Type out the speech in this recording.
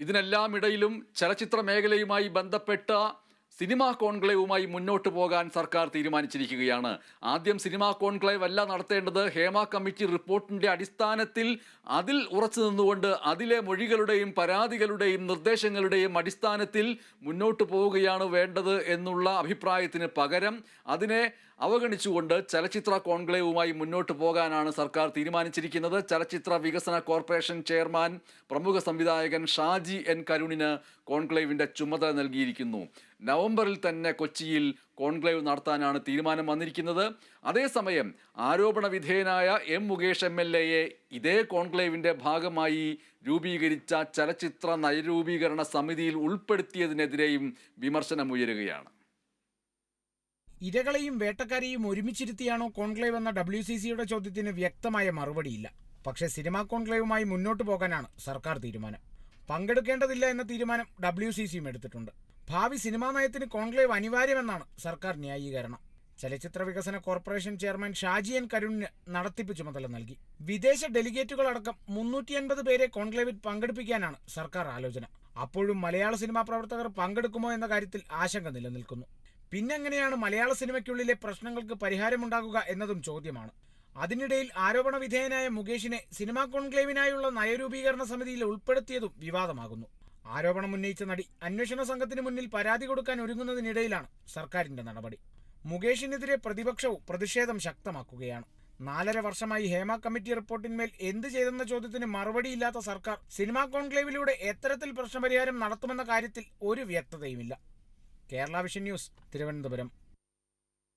ഇതിനെല്ലാം ഇടയിലും ചലച്ചിത്ര മേഖലയുമായി ബന്ധപ്പെട്ട സിനിമാ കോൺക്ലേവുമായി മുന്നോട്ട് പോകാൻ സർക്കാർ തീരുമാനിച്ചിരിക്കുകയാണ്. ആദ്യം സിനിമാ കോൺക്ലേവ് അല്ല നടത്തേണ്ടത്. ഹേമ കമ്മിറ്റി റിപ്പോർട്ടിന്റെ അടിസ്ഥാനത്തിൽ അതിൽ ഉറച്ചു നിന്നുകൊണ്ട് അതിലെ മൊഴികളുടെയും പരാതികളുടെയും നിർദ്ദേശങ്ങളുടെയും അടിസ്ഥാനത്തിൽ മുന്നോട്ട് പോവുകയാണ് വേണ്ടത് എന്നുള്ള അഭിപ്രായത്തിന് പകരം അതിനെ അവഗണിച്ചുകൊണ്ട് ചലച്ചിത്ര കോൺക്ലേവുമായി മുന്നോട്ട് പോകാനാണ് സർക്കാർ തീരുമാനിച്ചിരിക്കുന്നത്. ചലച്ചിത്ര വികസന കോർപ്പറേഷൻ ചെയർമാൻ പ്രമുഖ സംവിധായകൻ ഷാജി എൻ കരുണിന് കോൺക്ലേവിന്റെ ചുമതല നൽകിയിരിക്കുന്നു. നവംബറിൽ തന്നെ കൊച്ചിയിൽ കോൺക്ലേവ് നടത്താനാണ് തീരുമാനം വന്നിരിക്കുന്നത്. അതേസമയം ആരോപണ വിധേയനായ എം മുകേഷ് എം എൽ എയെ ഇതേ കോൺക്ലേവിന്റെ ഭാഗമായി രൂപീകരിച്ച ചലച്ചിത്ര നയരൂപീകരണ സമിതിയിൽ ഉൾപ്പെടുത്തിയതിനെതിരെയും വിമർശനമുയരുകയാണ് ഇരകളെയും വേട്ടക്കാരെയും ഒരുമിച്ചിരുത്തിയാണോ കോൺക്ലേവ് എന്ന ഡബ്ല്യു സി സിയുടെ ചോദ്യത്തിന് വ്യക്തമായ മറുപടിയില്ല. പക്ഷേ സിനിമാ കോൺക്ലേവുമായി മുന്നോട്ട് പോകാനാണ് സർക്കാർ തീരുമാനം. പങ്കെടുക്കേണ്ടതില്ല എന്ന തീരുമാനം ഡബ്ല്യു സി സിയും എടുത്തിട്ടുണ്ട്. ഭാവി സിനിമാ നയത്തിന് കോൺക്ലേവ് അനിവാര്യമെന്നാണ് സർക്കാർ ന്യായീകരണം. ചലച്ചിത്ര വികസന കോർപ്പറേഷൻ ചെയർമാൻ ഷാജി എൻ കരുണിന് നടത്തിപ്പ് ചുമതല നൽകി. വിദേശ ഡെലിഗേറ്റുകളടക്കം മുന്നൂറ്റി അൻപത് പേരെ കോൺക്ലേവിൽ പങ്കെടുപ്പിക്കാനാണ് സർക്കാർ ആലോചന. അപ്പോഴും മലയാള സിനിമാ പ്രവർത്തകർ പങ്കെടുക്കുമോ എന്ന കാര്യത്തിൽ ആശങ്ക നിലനിൽക്കുന്നു. പിന്നെങ്ങനെയാണ് മലയാള സിനിമയ്ക്കുള്ളിലെ പ്രശ്നങ്ങൾക്ക് പരിഹാരമുണ്ടാകുക എന്നതും ചോദ്യമാണ്. അതിനിടയിൽ ആരോപണ വിധേയനായ മുകേഷിനെ സിനിമാ കോൺക്ലേവിനായുള്ള നയരൂപീകരണ സമിതിയിൽ ഉൾപ്പെടുത്തിയതും വിവാദമാകുന്നു. ആരോപണം ഉന്നയിച്ച നടി അന്വേഷണ സംഘത്തിന് മുന്നിൽ പരാതി കൊടുക്കാൻ ഒരുങ്ങുന്നതിനിടയിലാണ് സർക്കാരിന്റെ നടപടി. മുകേഷിനെതിരെ പ്രതിപക്ഷവും പ്രതിഷേധം ശക്തമാക്കുകയാണ്. നാലര വർഷമായി ഹേമ കമ്മിറ്റി റിപ്പോർട്ടിന്മേൽ എന്ത് ചെയ്തെന്ന ചോദ്യത്തിന് മറുപടിയില്ലാത്ത സർക്കാർ സിനിമാ കോൺക്ലേവിലൂടെ എത്തരത്തിൽ പ്രശ്നപരിഹാരം നടത്തുമെന്ന കാര്യത്തിൽ ഒരു വ്യക്തതയുമില്ല. Kerala vision news Thiruvananthapuram.